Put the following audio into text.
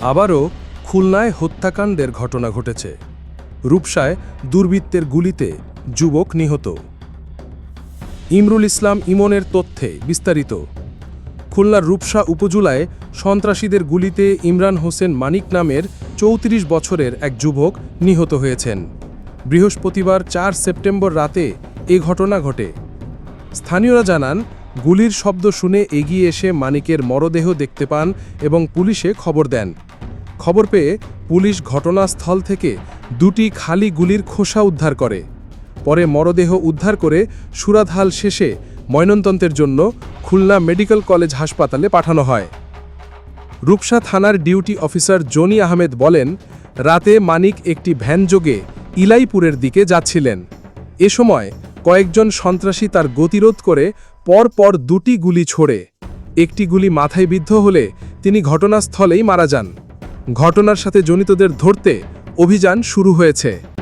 আবারও খুলনায় হত্যাকাণ্ডের ঘটনা ঘটেছে। রূপসায় দুর্বৃত্তের গুলিতে যুবক নিহত। ইমরুল ইসলাম ইমনের তথ্যে বিস্তারিত। খুলনার রূপসা উপজেলায় সন্ত্রাসীদের গুলিতে ইমরান হোসেন মানিক নামের চৌত্রিশ বছরের এক যুবক নিহত হয়েছেন। বৃহস্পতিবার চার সেপ্টেম্বর রাতে এ ঘটনা ঘটে। স্থানীয়রা জানান, গুলির শব্দ শুনে এগিয়ে এসে মানিকের মরদেহ দেখতে পান এবং পুলিশে খবর দেন। খবর পেয়ে পুলিশ ঘটনাস্থল থেকে দুটি খালি গুলির খোসা উদ্ধার করে। পরে মরদেহ উদ্ধার করে সুরাতহাল শেষে ময়নন্তন্ত্রের জন্য খুলনা মেডিকেল কলেজ হাসপাতালে পাঠানো হয়। রূপসা থানার ডিউটি অফিসার জনি আহমেদ বলেন, রাতে মানিক একটি ভ্যানযোগে ইলাইপুরের দিকে যাচ্ছিলেন। এ সময় কয়েকজন সন্ত্রাসী তার গতিরোধ করে পর পর দুটি গুলি ছোড়ে। একটি গুলি মাথায় বিদ্ধ হলে তিনি ঘটনাস্থলেই মারা যান। ঘটনার সাথে জনিতদের ধরতে অভিযান শুরু হয়েছে।